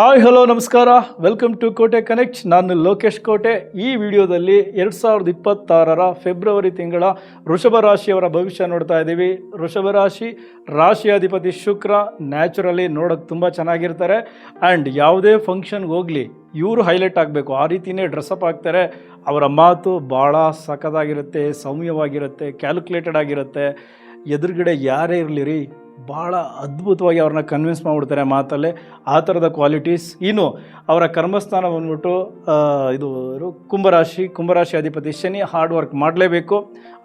Hi hello ನಮಸ್ಕಾರ. Welcome to Kote connect ನಾನು ಲೋಕೇಶ್ ಕೋಟೆ. ಈ ವಿಡಿಯೋದಲ್ಲಿ ಎರಡು ಸಾವಿರದ ಇಪ್ಪತ್ತಾರರ ಫೆಬ್ರವರಿ ತಿಂಗಳ ವೃಷಭ ರಾಶಿಯವರ ಭವಿಷ್ಯ ನೋಡ್ತಾ ಇದ್ದೀವಿ. ವೃಷಭ ರಾಶಿ, ರಾಶಿಯಾಧಿಪತಿ ಶುಕ್ರ ನ್ಯಾಚುರಲಿ ನೋಡೋಕೆ ತುಂಬ ಚೆನ್ನಾಗಿರ್ತಾರೆ. ಆ್ಯಂಡ್ ಯಾವುದೇ ಫಂಕ್ಷನ್ಗೆ ಹೋಗಲಿ, ಇವರು ಹೈಲೈಟ್ ಆಗಬೇಕು. ಆ ರೀತಿಯೇ ಡ್ರೆಸ್ಅಪ್ ಆಗ್ತಾರೆ. ಅವರ ಮಾತು ಭಾಳ ಸಖತ್ತಾಗಿರುತ್ತೆ, ಸೌಮ್ಯವಾಗಿರುತ್ತೆ ಕ್ಯಾಲ್ಕುಲೇಟೆಡ್ ಆಗಿರುತ್ತೆ. ಎದುರುಗಡೆ ಯಾರೇ ಇರಲಿ ರೀ ಭಾಳ ಅದ್ಭುತವಾಗಿ ಅವ್ರನ್ನ ಕನ್ವಿನ್ಸ್ ಮಾಡಿಬಿಡ್ತಾರೆ ಮಾತಲ್ಲೇ. ಆ ಥರದ ಕ್ವಾಲಿಟೀಸ್ ಇನ್ನು ಅವರ ಕರ್ಮಸ್ಥಾನ ಬಂದ್ಬಿಟ್ಟು ಇದು ಕುಂಭರಾಶಿ ಕುಂಭರಾಶಿ ಅಧಿಪತಿ ಶನಿ ಹಾರ್ಡ್ ವರ್ಕ್ ಮಾಡಲೇಬೇಕು.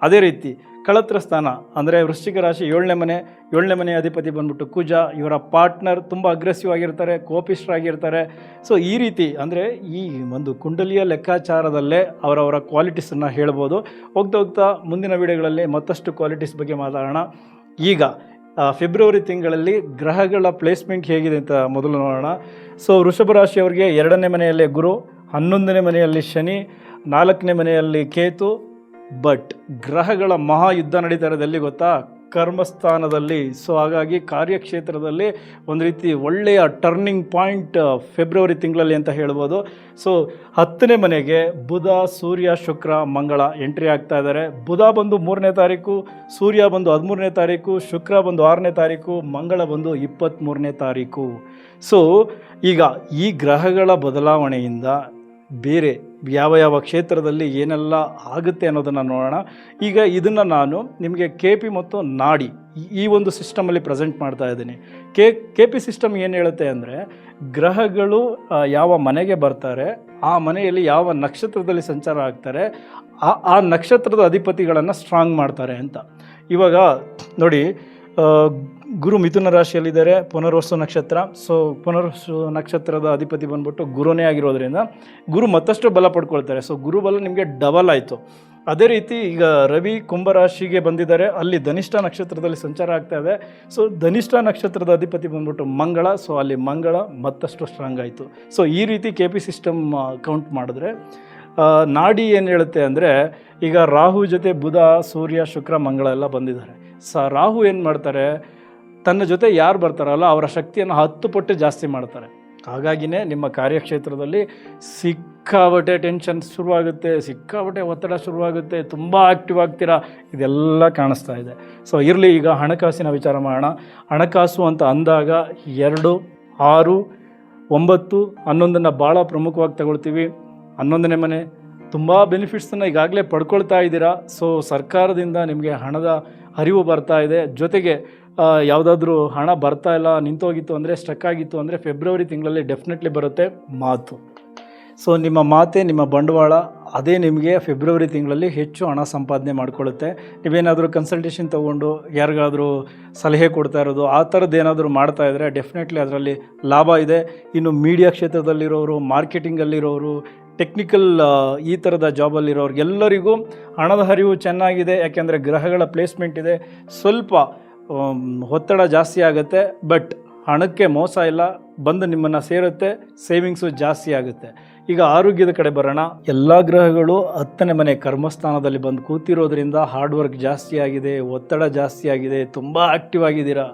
ಅದೇ ರೀತಿ ಕಳತ್ರ ಸ್ಥಾನ, ಅಂದರೆ ವೃಶ್ಚಿಕ ರಾಶಿ ಏಳನೇ ಮನೆ ಏಳನೇ ಮನೆ ಅಧಿಪತಿ ಬಂದ್ಬಿಟ್ಟು ಕುಜ, ಇವರ ಪಾರ್ಟ್ನರ್ ತುಂಬ ಅಗ್ರೆಸಿವ್ ಆಗಿರ್ತಾರೆ ಕೋಪಿಸ್ಟ್ರಾಗಿರ್ತಾರೆ ಸೊ ಈ ರೀತಿ ಅಂದರೆ ಈ ಒಂದು ಕುಂಡಲಿಯ ಲೆಕ್ಕಾಚಾರದಲ್ಲೇ ಅವರವರ ಕ್ವಾಲಿಟೀಸನ್ನು ಹೇಳ್ಬೋದು. ಹೋಗ್ತಾ ಹೋಗ್ತಾ ಮುಂದಿನ ವಿಡಿಯೋಗಳಲ್ಲಿ ಮತ್ತಷ್ಟು ಕ್ವಾಲಿಟೀಸ್ ಬಗ್ಗೆ ಮಾತಾಡೋಣ. ಈಗ ಫೆಬ್ರವರಿ ತಿಂಗಳಲ್ಲಿ ಗ್ರಹಗಳ ಪ್ಲೇಸ್ಮೆಂಟ್ ಹೇಗಿದೆ ಅಂತ ಮೊದಲು ನೋಡೋಣ. ಸೊ, ವೃಷಭ ರಾಶಿಯವರಿಗೆ ಎರಡನೇ ಮನೆಯಲ್ಲಿ ಗುರು, ಹನ್ನೊಂದನೇ ಮನೆಯಲ್ಲಿ ಶನಿ, ನಾಲ್ಕನೇ ಮನೆಯಲ್ಲಿ ಕೇತು. ಬಟ್, ಗ್ರಹಗಳ ಮಹಾಯುದ್ಧ ನಡೀತಾ ಇರೋದಲ್ಲಿ ಗೊತ್ತಾ? ಕರ್ಮಸ್ಥಾನದಲ್ಲಿ. ಸೊ ಹಾಗಾಗಿ ಕಾರ್ಯಕ್ಷೇತ್ರದಲ್ಲಿ ಒಂದು ರೀತಿ ಒಳ್ಳೆಯ ಟರ್ನಿಂಗ್ ಪಾಯಿಂಟ್ ಫೆಬ್ರವರಿ ತಿಂಗಳಲ್ಲಿ ಅಂತ ಹೇಳ್ಬೋದು. ಸೊ ಹತ್ತನೇ ಮನೆಗೆ ಬುಧ, ಸೂರ್ಯ, ಶುಕ್ರ, ಮಂಗಳ ಎಂಟ್ರಿ ಆಗ್ತಾ ಇದ್ದಾರೆ ಬುಧ ಬಂದು ಮೂರನೇ ತಾರೀಕು, ಸೂರ್ಯ ಬಂದು ಹದಿಮೂರನೇ ತಾರೀಕು, ಶುಕ್ರ ಬಂದು ಆರನೇ ತಾರೀಕು, ಮಂಗಳ ಬಂದು ಇಪ್ಪತ್ತ್ಮೂರನೇ ತಾರೀಕು. ಸೊ ಈಗ ಈ ಗ್ರಹಗಳ ಬದಲಾವಣೆಯಿಂದ ಬೇರೆ ಯಾವ ಯಾವ ಕ್ಷೇತ್ರದಲ್ಲಿ ಏನೆಲ್ಲ ಆಗುತ್ತೆ ಅನ್ನೋದನ್ನು ನೋಡೋಣ. ಈಗ ಇದನ್ನು ನಾನು ನಿಮಗೆ ಕೆ ಪಿ ಮತ್ತು ನಾಡಿ ಈ- ಒಂದು ಸಿಸ್ಟಮಲ್ಲಿ ಪ್ರೆಸೆಂಟ್ ಮಾಡ್ತಾ ಇದ್ದೀನಿ. ಕೆ ಕೆ ಪಿ ಸಿಸ್ಟಮ್ ಏನು ಹೇಳುತ್ತೆ ಅಂದರೆ ಗ್ರಹಗಳು ಯಾವ ಮನೆಗೆ ಬರ್ತಾರೆ, ಆ ಮನೆಯಲ್ಲಿ ಯಾವ ನಕ್ಷತ್ರದಲ್ಲಿ ಸಂಚಾರ ಆಗ್ತಾರೆ, ಆ ಆ ನಕ್ಷತ್ರದ ಅಧಿಪತಿಗಳನ್ನು ಸ್ಟ್ರಾಂಗ್ ಮಾಡ್ತಾರೆ ಅಂತ. ಇವಾಗ ನೋಡಿ ಗುರು ಮಿಥುನ ರಾಶಿಯಲ್ಲಿದ್ದಾರೆ. ಪುನರ್ವಸು ನಕ್ಷತ್ರ. ಸೊ ಪುನರ್ವಸು ನಕ್ಷತ್ರದ ಅಧಿಪತಿ ಬಂದ್ಬಿಟ್ಟು ಗುರುನೇ ಆಗಿರೋದ್ರಿಂದ ಗುರು ಮತ್ತಷ್ಟು ಬಲ ಪಡ್ಕೊಳ್ತಾರೆ. ಸೊ ಗುರು ಬಲ ನಿಮಗೆ ಡಬಲ್ ಆಯಿತು. ಅದೇ ರೀತಿ ಈಗ ರವಿ ಕುಂಭರಾಶಿಗೆ ಬಂದಿದ್ದಾರೆ. ಅಲ್ಲಿ ಧನಿಷ್ಠ ನಕ್ಷತ್ರದಲ್ಲಿ ಸಂಚಾರ ಆಗ್ತಾ ಇದೆ. ಸೊ ಧನಿಷ್ಠ ನಕ್ಷತ್ರದ ಅಧಿಪತಿ ಬಂದ್ಬಿಟ್ಟು ಮಂಗಳ. ಸೊ ಅಲ್ಲಿ ಮಂಗಳ ಮತ್ತಷ್ಟು ಸ್ಟ್ರಾಂಗ್ ಆಯಿತು. ಸೊ ಈ ರೀತಿ ಕೆ ಪಿ ಸಿಸ್ಟಮ್ ಕೌಂಟ್ ಮಾಡಿದ್ರೆ ನಾಡಿ ಏನು ಹೇಳುತ್ತೆ ಅಂದರೆ, ಈಗ ರಾಹು ಜೊತೆ ಬುಧ, ಸೂರ್ಯ, ಶುಕ್ರ, ಮಂಗಳ ಎಲ್ಲ ಬಂದಿದ್ದಾರೆ. ಸ ರಾಹು ಏನು ಮಾಡ್ತಾರೆ ತನ್ನ ಜೊತೆ ಯಾರು ಬರ್ತಾರಲ್ಲ ಅವರ ಶಕ್ತಿಯನ್ನು ಹತ್ತು ಪಟ್ಟು ಜಾಸ್ತಿ ಮಾಡ್ತಾರೆ. ಹಾಗಾಗಿನೇ ನಿಮ್ಮ ಕಾರ್ಯಕ್ಷೇತ್ರದಲ್ಲಿ ಸಿಕ್ಕಾಬಟ್ಟೆ ಟೆನ್ಷನ್ ಶುರುವಾಗುತ್ತೆ ಸಿಕ್ಕಾಬಟ್ಟೆ ಒತ್ತಡ ಶುರುವಾಗುತ್ತೆ, ತುಂಬ ಆ್ಯಕ್ಟಿವ್ ಆಗ್ತೀರಾ? ಇದೆಲ್ಲ ಕಾಣಿಸ್ತಾ ಇದೆ. ಸೊ ಇರಲಿ ಈಗ ಹಣಕಾಸಿನ ವಿಚಾರ ಮಾಡೋಣ. ಹಣಕಾಸು ಅಂತ ಅಂದಾಗ ಎರಡು, ಆರು, ಒಂಬತ್ತು, ಹನ್ನೊಂದನ್ನು ಭಾಳ ಪ್ರಮುಖವಾಗಿ ತಗೊಳ್ತೀವಿ. ಹನ್ನೊಂದನೇ ಮನೆ ತುಂಬ ಬೆನಿಫಿಟ್ಸನ್ನು ಈಗಾಗಲೇ ಪಡ್ಕೊಳ್ತಾ ಇದ್ದೀರಾ. ಸೊ ಸರ್ಕಾರದಿಂದ ನಿಮಗೆ ಹಣದ ಅರಿವು ಬರ್ತಾ ಇದೆ. ಜೊತೆಗೆ ಯಾವುದಾದ್ರೂ ಹಣ ಬರ್ತಾ ಇಲ್ಲ, ನಿಂತೋಗಿತ್ತು ಅಂದರೆ ಸ್ಟ್ರಕ್ ಆಗಿತ್ತು ಅಂದರೆ ಫೆಬ್ರವರಿ ತಿಂಗಳಲ್ಲಿ ಡೆಫಿನೆಟ್ಲಿ ಬರುತ್ತೆ ಮಾತು. ಸೊ ನಿಮ್ಮ ಮಾತೆ ನಿಮ್ಮ ಬಂಡವಾಳ, ಅದೇ ನಿಮಗೆ ಫೆಬ್ರವರಿ ತಿಂಗಳಲ್ಲಿ ಹೆಚ್ಚು ಹಣ ಸಂಪಾದನೆ ಮಾಡಿಕೊಳ್ಳುತ್ತೆ. ನೀವೇನಾದರೂ ಕನ್ಸಲ್ಟೇಷನ್ ತೊಗೊಂಡು ಯಾರಿಗಾದರೂ ಸಲಹೆ ಕೊಡ್ತಾ ಇರೋದು, ಆ ಥರದ್ದು ಏನಾದರೂ ಇದ್ದರೆ ಡೆಫಿನೆಟ್ಲಿ ಅದರಲ್ಲಿ ಲಾಭ ಇದೆ. ಇನ್ನು ಮೀಡಿಯಾ ಕ್ಷೇತ್ರದಲ್ಲಿರೋರು ಮಾರ್ಕೆಟಿಂಗಲ್ಲಿರೋರು ಟೆಕ್ನಿಕಲ್ ಈ ಥರದ ಜಾಬಲ್ಲಿರೋರಿಗೆಲ್ಲರಿಗೂ ಹಣದ ಹರಿವು ಚೆನ್ನಾಗಿದೆ. ಯಾಕೆಂದರೆ ಗ್ರಹಗಳ ಪ್ಲೇಸ್ಮೆಂಟ್ ಇದೆ. ಸ್ವಲ್ಪ ಒತ್ತಡ ಜಾಸ್ತಿ ಆಗುತ್ತೆ ಬಟ್ ಹಣಕ್ಕೆ ಮೋಸ ಇಲ್ಲ, ಬಂದು ನಿಮ್ಮನ್ನು ಸೇರುತ್ತೆ ಸೇವಿಂಗ್ಸು ಜಾಸ್ತಿ ಆಗುತ್ತೆ. ಈಗ ಆರೋಗ್ಯದ ಕಡೆ ಬರೋಣ. ಎಲ್ಲ ಗ್ರಹಗಳು ಹತ್ತನೇ ಮನೆ ಕರ್ಮಸ್ಥಾನದಲ್ಲಿ ಬಂದು ಕೂತಿರೋದ್ರಿಂದ ಹಾರ್ಡ್ ವರ್ಕ್ ಜಾಸ್ತಿ ಆಗಿದೆ, ಒತ್ತಡ ಜಾಸ್ತಿ ಆಗಿದೆ, ತುಂಬ ಆ್ಯಕ್ಟಿವ್ ಆಗಿದ್ದೀರಾ?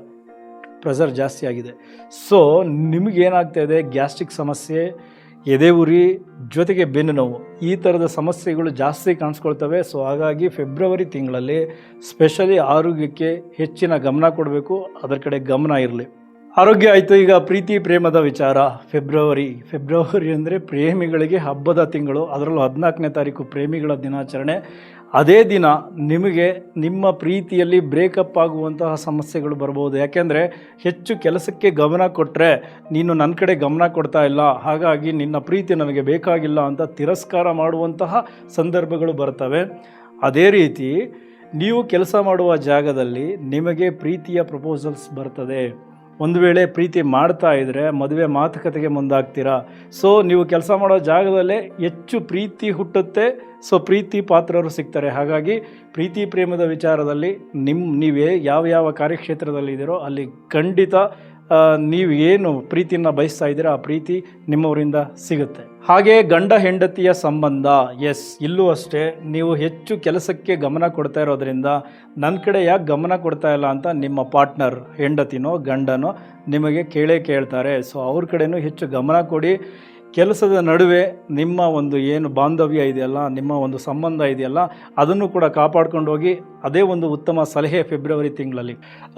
ಪ್ರೆಸರ್ ಜಾಸ್ತಿ ಆಗಿದೆ. ಸೊ ನಿಮಗೇನಾಗ್ತಾ ಇದೆ? ಗ್ಯಾಸ್ಟ್ರಿಕ್ ಸಮಸ್ಯೆ ಎದೆ ಉರಿ ಜೊತೆಗೆ ಬೆನ್ನು ನೋವು, ಈ ಥರದ ಸಮಸ್ಯೆಗಳು ಜಾಸ್ತಿ ಕಾಣಿಸ್ಕೊಳ್ತವೆ. ಸೊ ಹಾಗಾಗಿ ಫೆಬ್ರವರಿ ತಿಂಗಳಲ್ಲಿ ಸ್ಪೆಷಲಿ ಆರೋಗ್ಯಕ್ಕೆ ಹೆಚ್ಚಿನ ಗಮನ ಕೊಡಬೇಕು. ಅದರ ಕಡೆ ಗಮನ ಇರಲಿ. ಆರೋಗ್ಯ ಆಯಿತು. ಈಗ ಪ್ರೀತಿ, ಪ್ರೇಮದ ವಿಚಾರ. ಫೆಬ್ರವರಿ ಫೆಬ್ರವರಿ ಅಂದರೆ ಪ್ರೇಮಿಗಳಿಗೆ ಹಬ್ಬದ ತಿಂಗಳು. ಅದರಲ್ಲೂ ಹದಿನಾಲ್ಕನೇ ತಾರೀಕು ಪ್ರೇಮಿಗಳ ದಿನಾಚರಣೆ. ಅದೇ ದಿನ ನಿಮಗೆ ನಿಮ್ಮ ಪ್ರೀತಿಯಲ್ಲಿ ಬ್ರೇಕಪ್ ಆಗುವಂತಹ ಸಮಸ್ಯೆಗಳು ಬರ್ಬೋದು. ಯಾಕೆಂದರೆ ಹೆಚ್ಚು ಕೆಲಸಕ್ಕೆ ಗಮನ ಕೊಟ್ಟರೆ ನೀನು ನನ್ನ ಕಡೆ ಗಮನ ಕೊಡ್ತಾ ಇಲ್ಲ. ಹಾಗಾಗಿ ನಿನ್ನ ಪ್ರೀತಿ ನನಗೆ ಬೇಕಾಗಿಲ್ಲ ಅಂತ ತಿರಸ್ಕಾರ ಮಾಡುವಂತಹ ಸಂದರ್ಭಗಳು ಬರ್ತವೆ. ಅದೇ ರೀತಿ ನೀವು ಕೆಲಸ ಮಾಡುವ ಜಾಗದಲ್ಲಿ ನಿಮಗೆ ಪ್ರೀತಿಯ ಪ್ರಪೋಸಲ್ಸ್ ಬರ್ತದೆ. ಒಂದು ವೇಳೆ ಪ್ರೀತಿ ಮಾಡ್ತಾ ಇದ್ದರೆ ಮದುವೆ ಮಾತುಕತೆಗೆ ಮುಂದಾಗ್ತೀರಾ? ಸೊ ನೀವು ಕೆಲಸ ಮಾಡೋ ಜಾಗದಲ್ಲೇ ಹೆಚ್ಚು ಪ್ರೀತಿ ಹುಟ್ಟುತ್ತೆ. ಸೊ ಪ್ರೀತಿ ಪಾತ್ರರು ಸಿಗ್ತಾರೆ. ಹಾಗಾಗಿ ಪ್ರೀತಿ ಪ್ರೇಮದ ವಿಚಾರದಲ್ಲಿ ನಿಮ್ಮ ನೀವೇ ಯಾವ ಯಾವ ಕಾರ್ಯಕ್ಷೇತ್ರದಲ್ಲಿ ಇದ್ದೀರೋ ಅಲ್ಲಿ ಖಂಡಿತ ನೀವು ಏನು ಪ್ರೀತಿಯನ್ನು ಬಯಸ್ತಾ ಇದ್ದೀರಾ, ಆ ಪ್ರೀತಿ ನಿಮ್ಮವರಿಂದ ಸಿಗುತ್ತೆ. ಹಾಗೆ ಗಂಡ ಹೆಂಡತಿಯ ಸಂಬಂಧ ಎಸ್ ಇಲ್ಲೂ ಅಷ್ಟೇ, ನೀವು ಹೆಚ್ಚು ಕೆಲಸಕ್ಕೆ ಗಮನ ಕೊಡ್ತಾ ಇರೋದ್ರಿಂದ ನನ್ನ ಕಡೆ ಯಾಕೆ ಗಮನ ಕೊಡ್ತಾ ಇಲ್ಲ ಅಂತ ನಿಮ್ಮ ಪಾರ್ಟ್ನರ್ ಹೆಂಡತಿನೋ, ಗಂಡನೋ, ನಿಮಗೆ ಕೇಳೇ ಕೇಳ್ತಾರೆ. ಸೊ ಅವ್ರ ಕಡೆನೂ ಹೆಚ್ಚು ಗಮನ ಕೊಡಿ. ಕೆಲಸದ ನಡುವೆ ನಿಮ್ಮ ಒಂದು ಏನು ಬಾಂಧವ್ಯ ಇದೆಯಲ್ಲ, ನಿಮ್ಮ ಒಂದು ಸಂಬಂಧ ಇದೆಯಲ್ಲ, ಅದನ್ನು ಕೂಡ ಕಾಪಾಡ್ಕೊಂಡು ಹೋಗಿ, ಅದೇ ಒಂದು ಉತ್ತಮ ಸಲಹೆ ಫೆಬ್ರವರಿ ತಿಂಗಳಲ್ಲಿ.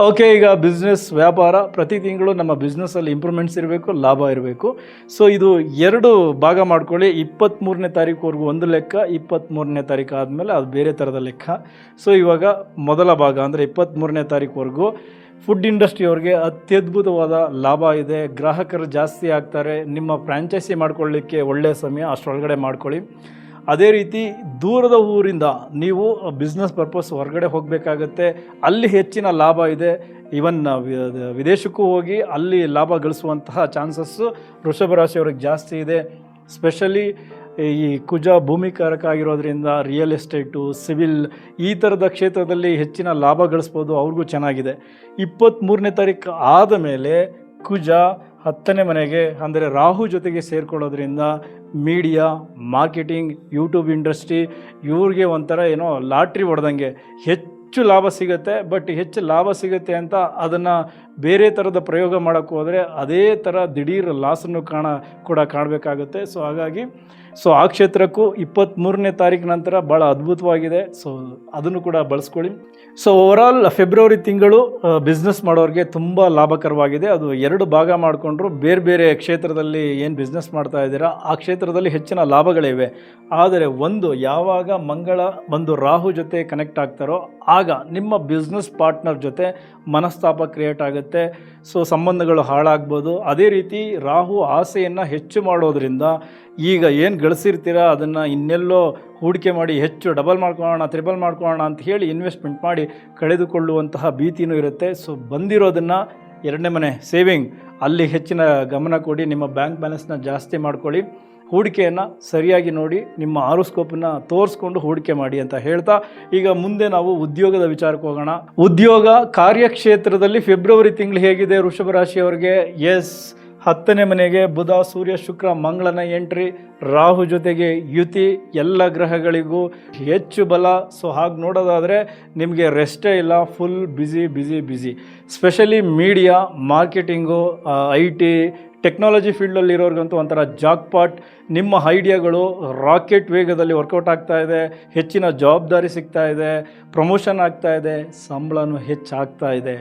ಓಕೆ ಈಗ ಬಿಸ್ನೆಸ್ ವ್ಯಾಪಾರ, ಪ್ರತಿ ತಿಂಗಳು ನಮ್ಮ ಬಿಸ್ನೆಸ್ಸಲ್ಲಿ ಇಂಪ್ರೂವ್ಮೆಂಟ್ಸ್ ಇರಬೇಕು, ಲಾಭ ಇರಬೇಕು. ಸೊ ಇದು ಎರಡು ಭಾಗ ಮಾಡ್ಕೊಳ್ಳಿ. ಇಪ್ಪತ್ತ್ಮೂರನೇ ತಾರೀಕುವರೆಗೂ ಒಂದು ಲೆಕ್ಕ ಇಪ್ಪತ್ತ್ಮೂರನೇ ತಾರೀಕು ಆದಮೇಲೆ ಅದು ಬೇರೆ ಥರದ ಲೆಕ್ಕ. ಸೊ ಇವಾಗ ಮೊದಲ ಭಾಗ ಅಂದರೆ ಇಪ್ಪತ್ತ್ಮೂರನೇ ತಾರೀಕುವರೆಗೂ ಫುಡ್ ಇಂಡಸ್ಟ್ರಿಯವ್ರಿಗೆ ಅತ್ಯದ್ಭುತವಾದ ಲಾಭ ಇದೆ. ಗ್ರಾಹಕರು ಜಾಸ್ತಿ ಆಗ್ತಾರೆ. ನಿಮ್ಮ ಫ್ರ್ಯಾಂಚೈಸಿ ಮಾಡ್ಕೊಳ್ಳಿಕ್ಕೆ ಒಳ್ಳೆಯ ಸಮಯ ಅಷ್ಟರೊಳಗಡೆ ಮಾಡ್ಕೊಳ್ಳಿ. ಅದೇ ರೀತಿ ದೂರದ ಊರಿಂದ ನೀವು ಬಿಸ್ನೆಸ್ ಪರ್ಪಸ್ ಹೊರಗಡೆ ಹೋಗಬೇಕಾಗತ್ತೆ. ಅಲ್ಲಿ ಹೆಚ್ಚಿನ ಲಾಭ ಇದೆ. ಇವನ್ ವಿದೇಶಕ್ಕೂ ಹೋಗಿ ಅಲ್ಲಿ ಲಾಭ ಗಳಿಸುವಂತಹ ಚಾನ್ಸಸ್ಸು ವೃಷಭ ರಾಶಿಯವ್ರಿಗೆ ಜಾಸ್ತಿ ಇದೆ. ಸ್ಪೆಷಲಿ ಈ ಕುಜ ಭೂಮಿಕಾರಕ ಆಗಿರೋದ್ರಿಂದ ರಿಯಲ್ ಎಸ್ಟೇಟು ಸಿವಿಲ್ ಈ ಥರದ ಕ್ಷೇತ್ರದಲ್ಲಿ ಹೆಚ್ಚಿನ ಲಾಭ ಗಳಿಸ್ಬೋದು, ಅವ್ರಿಗೂ ಚೆನ್ನಾಗಿದೆ. ಇಪ್ಪತ್ತ್ಮೂರನೇ ತಾರೀಕು ಆದ ಮೇಲೆ ಕುಜ ಹತ್ತನೇ ಮನೆಗೆ, ಅಂದರೆ ರಾಹು ಜೊತೆಗೆ ಸೇರಿಕೊಳ್ಳೋದ್ರಿಂದ ಮೀಡಿಯಾ ಮಾರ್ಕೆಟಿಂಗ್ ಯೂಟ್ಯೂಬ್ ಇಂಡಸ್ಟ್ರಿ ಇವ್ರಿಗೆ ಒಂಥರ ಏನೋ ಲಾಟ್ರಿ ಹೊಡೆದಂಗೆ ಹೆಚ್ಚು ಲಾಭ ಸಿಗುತ್ತೆ ಬಟ್ ಹೆಚ್ಚು ಲಾಭ ಸಿಗುತ್ತೆ ಅಂತ ಅದನ್ನು ಬೇರೆ ಥರದ ಪ್ರಯೋಗ ಮಾಡೋಕ್ಕೆ ಹೋದರೆ ಅದೇ ಥರ ದಿಢೀರ್ ಲಾಸನ್ನು ಕಾಣ, ಕೂಡ ಕಾಣಬೇಕಾಗುತ್ತೆ. ಸೊ ಹಾಗಾಗಿ ಸೊ ಆ ಕ್ಷೇತ್ರಕ್ಕೂ ಇಪ್ಪತ್ತ್ಮೂರನೇ ತಾರೀಕು ನಂತರ ಭಾಳ ಅದ್ಭುತವಾಗಿದೆ. ಸೊ ಅದನ್ನು ಕೂಡ ಬಳಸ್ಕೊಳ್ಳಿ. ಸೊ ಓವರಾಲ್ ಫೆಬ್ರವರಿ ತಿಂಗಳು ಬಿಸ್ನೆಸ್ ಮಾಡೋರಿಗೆ ತುಂಬ ಲಾಭಕರವಾಗಿದೆ. ಅದು ಎರಡು ಭಾಗ ಮಾಡಿಕೊಂಡ್ರು. ಬೇರೆ ಬೇರೆ ಕ್ಷೇತ್ರದಲ್ಲಿ ಏನು ಬಿಸ್ನೆಸ್ ಮಾಡ್ತಾ ಇದ್ದೀರಾ, ಆ ಕ್ಷೇತ್ರದಲ್ಲಿ ಹೆಚ್ಚಿನ ಲಾಭಗಳಿವೆ. ಆದರೆ, ಒಂದು ಯಾವಾಗ ಮಂಗಳ, ಒಂದು ರಾಹು ಜೊತೆ ಕನೆಕ್ಟ್ ಆಗ್ತಾರೋ ಆಗ ನಿಮ್ಮ ಬಿಸ್ನೆಸ್ ಪಾರ್ಟ್ನರ್ ಜೊತೆ ಮನಸ್ತಾಪ ಕ್ರಿಯೇಟ್ ಆಗುತ್ತೆ. ಸೊ ಸಂಬಂಧಗಳು ಹಾಳಾಗ್ಬೋದು. ಅದೇ ರೀತಿ ರಾಹು ಆಸೆಯನ್ನು ಹೆಚ್ಚು ಮಾಡೋದ್ರಿಂದ ಈಗ ಏನು ಗಳಿಸಿರ್ತೀರ ಅದನ್ನು ಇನ್ನೆಲ್ಲೋ ಹೂಡಿಕೆ ಮಾಡಿ ಹೆಚ್ಚು ಡಬಲ್ ಮಾಡ್ಕೊಳ್ಳೋಣ ತ್ರಿಬಲ್ ಮಾಡ್ಕೊಳ್ಳೋಣ ಅಂತ ಹೇಳಿ ಇನ್ವೆಸ್ಟ್ಮೆಂಟ್ ಮಾಡಿ ಕಳೆದುಕೊಳ್ಳುವಂತಹ ಭೀತಿನೂ ಇರುತ್ತೆ. ಸೊ ಬಂದಿರೋದನ್ನು ಎರಡನೇ ಮನೆ ಸೇವಿಂಗ್ ಅಲ್ಲಿ ಹೆಚ್ಚಿನ ಗಮನ ಕೊಡಿ. ನಿಮ್ಮ ಬ್ಯಾಂಕ್ ಬ್ಯಾಲೆನ್ಸ್ನ ಜಾಸ್ತಿ ಮಾಡ್ಕೊಳ್ಳಿ. ಹೂಡಿಕೆಯನ್ನು ಸರಿಯಾಗಿ ನೋಡಿ ನಿಮ್ಮ ಆರೋಸ್ಕೋಪನ್ನು ತೋರಿಸ್ಕೊಂಡು ಹೂಡಿಕೆ ಮಾಡಿ ಅಂತ ಹೇಳ್ತಾ, ಈಗ ಮುಂದೆ ನಾವು ಉದ್ಯೋಗದ ವಿಚಾರಕ್ಕೆ ಹೋಗೋಣ. ಉದ್ಯೋಗ ಕಾರ್ಯಕ್ಷೇತ್ರದಲ್ಲಿ ಫೆಬ್ರವರಿ ತಿಂಗಳು ಹೇಗಿದೆ? ವೃಷಭ ರಾಶಿಯವರಿಗೆ ಎಸ್. ಹತ್ತನೇ ಮನೆಗೆ ಬುಧ, ಸೂರ್ಯ, ಶುಕ್ರ, ಮಂಗಳನ ಎಂಟ್ರಿ, ರಾಹು ಜೊತೆಗೆ ಯುತಿ, ಎಲ್ಲ ಗ್ರಹಗಳಿಗೂ ಹೆಚ್ಚು ಬಲ. ಸೊ, ಹಾಗೆ ನೋಡೋದಾದರೆ ನಿಮಗೆ ರೆಸ್ಟೇ ಇಲ್ಲ full busy busy busy specially media marketing I T technology ಫೀಲ್ಡಲ್ಲಿ ಇರೋರಿಗಂತೂ ಒಂಥರ ಜಾಕ್ಪಾಟ್ ನಿಮ್ಮ ಐಡಿಯಾಗಳು ರಾಕೆಟ್ ವೇಗದಲ್ಲಿ ವರ್ಕೌಟ್ ಆಗ್ತಾ ಇದೆ, ಹೆಚ್ಚಿನ ಜವಾಬ್ದಾರಿ ಸಿಗ್ತಾ ಇದೆ ಪ್ರಮೋಷನ್ ಆಗ್ತಾ ಇದೆ, ಸಂಬಳನೂ ಹೆಚ್ಚಾಗ್ತಾ ಇದೆ.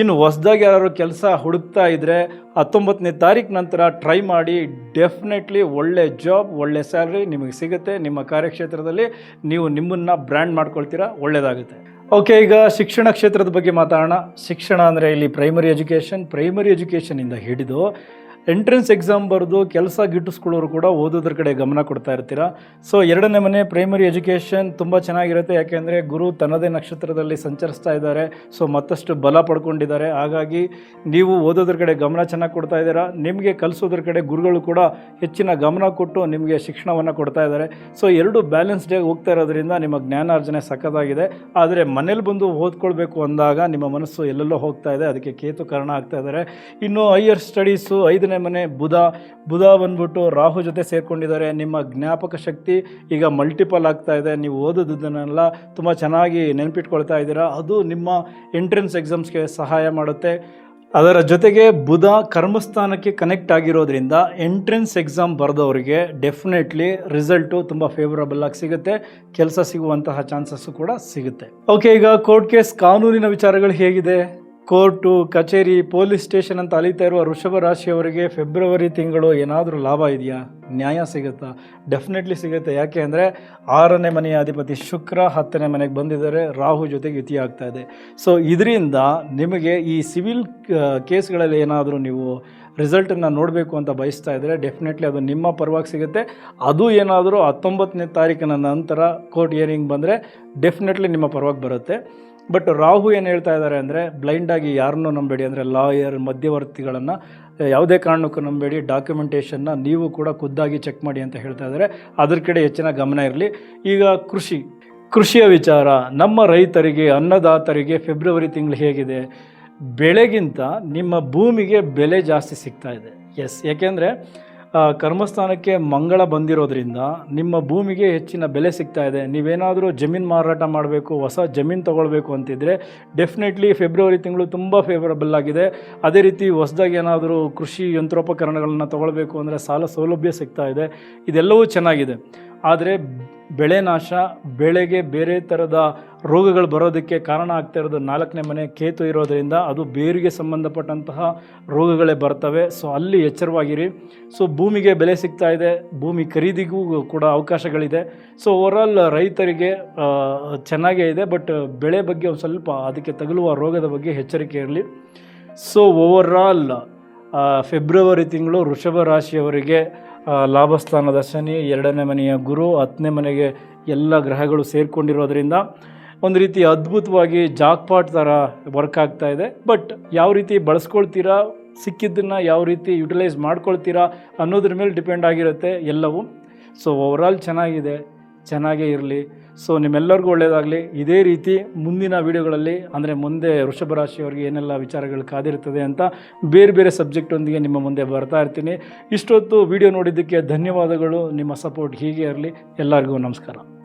ಇನ್ನು ಹೊಸ್ದಾಗಿ ಯಾರು ಕೆಲಸ ಹುಡುಕ್ತಾ ಇದ್ದರೆ ಹತ್ತೊಂಬತ್ತನೇ ತಾರೀಕು ನಂತರ ಟ್ರೈ ಮಾಡಿ ಡೆಫಿನೆಟ್ಲಿ ಒಳ್ಳೆ ಜಾಬ್ ಒಳ್ಳೆ ಸ್ಯಾಲ್ರಿ ನಿಮಗೆ ಸಿಗುತ್ತೆ. ನಿಮ್ಮ ಕಾರ್ಯಕ್ಷೇತ್ರದಲ್ಲಿ ನೀವು ನಿಮ್ಮನ್ನು ಬ್ರ್ಯಾಂಡ್ ಮಾಡ್ಕೊಳ್ತೀರಾ ಒಳ್ಳೆಯದಾಗುತ್ತೆ ಓಕೆ ಈಗ ಶಿಕ್ಷಣ ಕ್ಷೇತ್ರದ ಬಗ್ಗೆ ಮಾತಾಡೋಣ. ಶಿಕ್ಷಣ ಅಂದರೆ ಇಲ್ಲಿ ಪ್ರೈಮರಿ ಎಜುಕೇಷನ್ ಪ್ರೈಮರಿ ಎಜುಕೇಷನಿಂದ ಹಿಡಿದು ಎಂಟ್ರೆನ್ಸ್ ಎಕ್ಸಾಮ್ ಬರೆದು ಕೆಲಸ ಗಿಟ್ಟಿಸ್ಕೊಳ್ಳೋರು ಕೂಡ ಓದೋದ್ರ ಕಡೆ ಗಮನ ಕೊಡ್ತಾ ಇರ್ತೀರಾ? ಸೊ ಎರಡನೇ ಮನೆ ಪ್ರೈಮರಿ ಎಜುಕೇಷನ್ ತುಂಬ ಚೆನ್ನಾಗಿರುತ್ತೆ. ಯಾಕೆಂದರೆ ಗುರು ತನ್ನದೇ ನಕ್ಷತ್ರದಲ್ಲಿ ಸಂಚರಿಸ್ತಾ ಇದ್ದಾರೆ. ಸೊ ಮತ್ತಷ್ಟು ಬಲ ಪಡ್ಕೊಂಡಿದ್ದಾರೆ. ಹಾಗಾಗಿ ನೀವು ಓದೋದ್ರ ಕಡೆ ಗಮನ ಚೆನ್ನಾಗಿ ಕೊಡ್ತಾ ಇದ್ದೀರಾ? ನಿಮಗೆ ಕಲಿಸೋದ್ರ ಕಡೆ ಗುರುಗಳು ಕೂಡ ಹೆಚ್ಚಿನ ಗಮನ ಕೊಟ್ಟು ನಿಮಗೆ ಶಿಕ್ಷಣವನ್ನು ಕೊಡ್ತಾ ಇದ್ದಾರೆ. ಸೊ ಎರಡು ಬ್ಯಾಲೆನ್ಸ್ಡೇ ಹೋಗ್ತಾ ಇರೋದ್ರಿಂದ ನಿಮ್ಮ ಜ್ಞಾನಾರ್ಜನೆ ಸಖತ್ತಾಗಿದೆ. ಆದರೆ ಮನೇಲಿ ಬಂದು ಓದ್ಕೊಳ್ಬೇಕು ಅಂದಾಗ ನಿಮ್ಮ ಮನಸ್ಸು ಎಲ್ಲೆಲ್ಲೋ ಹೋಗ್ತಾ ಇದೆ. ಅದಕ್ಕೆ ಕೇತು ಕಾರಣ ಆಗ್ತಾ ಇದ್ದಾರೆ. ಇನ್ನು ಹೈಯರ್ ಸ್ಟಡೀಸು ಐದನೇ ಮನೆ, ಬುಧ ಬುಧ ಬಂದ್ಬಿಟ್ಟು ರಾಹು ಜೊತೆ ಸೇರ್ಕೊಂಡಿದ್ದಾರೆ. ನಿಮ್ಮ ಜ್ಞಾಪಕ ಶಕ್ತಿ ಈಗ ಮಲ್ಟಿಪಲ್ ಆಗ್ತಾ ಇದೆ. ನೀವು ಓದೋದನ್ನೆಲ್ಲ ತುಂಬ ಚೆನ್ನಾಗಿ ನೆನಪಿಟ್ಕೊಳ್ತಾ ಇದ್ದೀರಾ. ಅದು ನಿಮ್ಮ ಎಂಟ್ರೆನ್ಸ್ ಎಕ್ಸಾಮ್ಸ್ಗೆ ಸಹಾಯ ಮಾಡುತ್ತೆ. ಅದರ ಜೊತೆಗೆ ಬುಧ ಕರ್ಮಸ್ಥಾನಕ್ಕೆ ಕನೆಕ್ಟ್ ಆಗಿರೋದ್ರಿಂದ ಎಂಟ್ರೆನ್ಸ್ ಎಕ್ಸಾಮ್ ಬರೆದವರಿಗೆ ಡೆಫಿನೆಟ್ಲಿ ರಿಸಲ್ಟು ತುಂಬ ಫೇವರಬಲ್ ಆಗಿ ಸಿಗುತ್ತೆ. ಕೆಲಸ ಸಿಗುವಂತಹ ಚಾನ್ಸಸ್ಸು ಕೂಡ ಸಿಗುತ್ತೆ. ಓಕೆ ಈಗ ಕೋರ್ಟ್ ಕೇಸ್ ಕಾನೂನಿನ ವಿಚಾರಗಳು ಹೇಗಿದೆ? ಕೋರ್ಟು, ಕಚೇರಿ, ಪೊಲೀಸ್ ಸ್ಟೇಷನ್ ಅಂತ ಅಲಿತಾ ಇರುವ ವೃಷಭ ರಾಶಿಯವರಿಗೆ ಫೆಬ್ರವರಿ ತಿಂಗಳು ಏನಾದರೂ ಲಾಭ ಇದೆಯಾ? ನ್ಯಾಯ ಸಿಗುತ್ತಾ? ಡೆಫಿನೆಟ್ಲಿ ಸಿಗುತ್ತೆ. ಯಾಕೆ ಅಂದರೆ ಆರನೇ ಮನೆಯ ಅಧಿಪತಿ ಶುಕ್ರ ಹತ್ತನೇ ಮನೆಗೆ ಬಂದಿದ್ದಾರೆ. ರಾಹು ಜೊತೆಗೆ ಯುತಿ ಆಗ್ತಾ ಇದೆ. ಸೊ ಇದರಿಂದ ನಿಮಗೆ ಈ ಸಿವಿಲ್ ಕೇಸ್ಗಳಲ್ಲಿ ಏನಾದರೂ ನೀವು ರಿಸಲ್ಟನ್ನು ನೋಡಬೇಕು ಅಂತ ಬಯಸ್ತಾ ಇದ್ದರೆ ಡೆಫಿನೆಟ್ಲಿ ಅದು ನಿಮ್ಮ ಪರವಾಗಿ ಸಿಗುತ್ತೆ. ಅದು ಏನಾದರೂ ಹತ್ತೊಂಬತ್ತನೇ ತಾರೀಕಿನ ನಂತರ ಕೋರ್ಟ್ ಹಿಯರಿಂಗ್ ಬಂದರೆ ಡೆಫಿನೆಟ್ಲಿ ನಿಮ್ಮ ಪರವಾಗಿ ಬರುತ್ತೆ. ಬಟ್ ರಾಹು ಏನು ಹೇಳ್ತಾ ಇದ್ದಾರೆ ಅಂದರೆ ಬ್ಲೈಂಡಾಗಿ ಯಾರನ್ನೂ ನಂಬೇಡಿ, ಅಂದರೆ ಲಾಯರ್ ಮಧ್ಯವರ್ತಿಗಳನ್ನು, ಯಾವುದೇ ಕಾರಣಕ್ಕೂ ನಂಬೇಡಿ ಡಾಕ್ಯುಮೆಂಟೇಷನ್ನ ನೀವು ಕೂಡ ಖುದ್ದಾಗಿ ಚೆಕ್ ಮಾಡಿ ಅಂತ ಹೇಳ್ತಾ ಇದ್ದಾರೆ. ಅದ್ರ ಕಡೆ ಹೆಚ್ಚಿನ ಗಮನ ಇರಲಿ. ಈಗ ಕೃಷಿ, ಕೃಷಿಯ ವಿಚಾರ, ನಮ್ಮ ರೈತರಿಗೆ, ಅನ್ನದಾತರಿಗೆ ಫೆಬ್ರವರಿ ತಿಂಗಳು ಹೇಗಿದೆ? ಬೆಳೆಗಿಂತ ನಿಮ್ಮ ಭೂಮಿಗೆ ಬೆಲೆ ಜಾಸ್ತಿ ಸಿಗ್ತಾ ಇದೆ. ಎಸ್ ಯಾಕೆಂದರೆ ಕರ್ಮಸ್ಥಾನಕ್ಕೆ ಮಂಗಳ ಬಂದಿರೋದ್ರಿಂದ ನಿಮ್ಮ ಭೂಮಿಗೆ ಹೆಚ್ಚಿನ ಬೆಲೆ ಸಿಗ್ತಾ ಇದೆ. ನೀವೇನಾದರೂ ಜಮೀನು ಮಾರಾಟ ಮಾಡಬೇಕು, ಹೊಸ ಜಮೀನು ತೊಗೊಳ್ಬೇಕು ಅಂತಿದ್ರೆ ಡೆಫಿನೆಟ್ಲಿ ಫೆಬ್ರವರಿ ತಿಂಗಳು ತುಂಬ ಫೇವರಬಲ್ ಆಗಿದೆ. ಅದೇ ರೀತಿ ಹೊಸದಾಗಿ ಏನಾದರೂ ಕೃಷಿ ಯಂತ್ರೋಪಕರಣಗಳನ್ನ ತೊಗೊಳ್ಬೇಕು ಅಂದರೆ ಸಾಲ ಸೌಲಭ್ಯ ಸಿಗ್ತಾ ಇದೆ. ಇದೆಲ್ಲವೂ ಚೆನ್ನಾಗಿದೆ. ಆದರೆ ಬೆಳೆ ನಾಶ, ಬೆಳೆಗೆ ಬೇರೆ ಥರದ ರೋಗಗಳು ಬರೋದಕ್ಕೆ ಕಾರಣ ಆಗ್ತಾ ಇರೋದು ನಾಲ್ಕನೇ ಮನೆ ಕೇತು ಇರೋದರಿಂದ ಅದು ಬೇರಿಗೆ ಸಂಬಂಧಪಟ್ಟಂತಹ ರೋಗಗಳೇ ಬರ್ತವೆ. ಸೊ, ಅಲ್ಲಿ ಎಚ್ಚರವಾಗಿರಿ. ಸೊ, ಭೂಮಿಗೆ ಬೆಲೆ ಸಿಗ್ತಾ ಇದೆ. ಭೂಮಿ ಖರೀದಿಗೂ ಕೂಡ ಅವಕಾಶಗಳಿದೆ. ಸೊ ಓವರಾಲ್ ರೈತರಿಗೆ ಚೆನ್ನಾಗೇ ಇದೆ. ಬಟ್ ಬೆಳೆ ಬಗ್ಗೆ ಒಂದು ಸ್ವಲ್ಪ ಅದಕ್ಕೆ ತಗುಲುವ ರೋಗದ ಬಗ್ಗೆ ಎಚ್ಚರಿಕೆ ಇರಲಿ. ಸೊ ಓವರಾಲ್ ಫೆಬ್ರವರಿ ತಿಂಗಳು ವೃಷಭ ರಾಶಿಯವರಿಗೆ ಲಾಭಸ್ಥಾನದ ಶನಿ ಎರಡನೇ ಮನೆಯ ಗುರು, ಹತ್ತನೇ ಮನೆಗೆ ಎಲ್ಲ ಗ್ರಹಗಳು ಸೇರಿಕೊಂಡಿರೋದ್ರಿಂದ ಒಂದು ರೀತಿ ಅದ್ಭುತವಾಗಿ ಜಾಕ್ಪಾಟ್ ಥರ ವರ್ಕ್ ಆಗ್ತಾ ಇದೆ. ಬಟ್ ಯಾವ ರೀತಿ ಬಳಸ್ಕೊಳ್ತೀರಾ, ಸಿಕ್ಕಿದ್ದನ್ನು ಯಾವ ರೀತಿ ಯುಟಿಲೈಸ್ ಮಾಡ್ಕೊಳ್ತೀರಾ ಅನ್ನೋದ್ರ ಮೇಲೆ ಡಿಪೆಂಡ್ ಆಗಿರುತ್ತೆ ಎಲ್ಲವೂ. ಸೊ ಓವರಾಲ್ ಚೆನ್ನಾಗಿದೆ, ಚೆನ್ನಾಗೇ ಇರಲಿ. ಸೊ ನಿಮ್ಮೆಲ್ಲರಿಗೂ ಒಳ್ಳೆಯದಾಗಲಿ ಇದೇ ರೀತಿ ಮುಂದಿನ ವಿಡಿಯೋಗಳಲ್ಲಿ, ಅಂದರೆ ಮುಂದೆ ವೃಷಭ ರಾಶಿಯವರಿಗೆ ಏನೆಲ್ಲ ವಿಚಾರಗಳು ಕಾದಿರ್ತದೆ ಅಂತ ಬೇರೆ ಬೇರೆ ಸಬ್ಜೆಕ್ಟೊಂದಿಗೆ ನಿಮ್ಮ ಮುಂದೆ ಬರ್ತಾ ಇರ್ತೀನಿ. ಇಷ್ಟೊತ್ತು ವಿಡಿಯೋ ನೋಡಿದ್ದಕ್ಕೆ ಧನ್ಯವಾದಗಳು. ನಿಮ್ಮ ಸಪೋರ್ಟ್ ಹೀಗೆ ಇರಲಿ. ಎಲ್ಲರಿಗೂ ನಮಸ್ಕಾರ.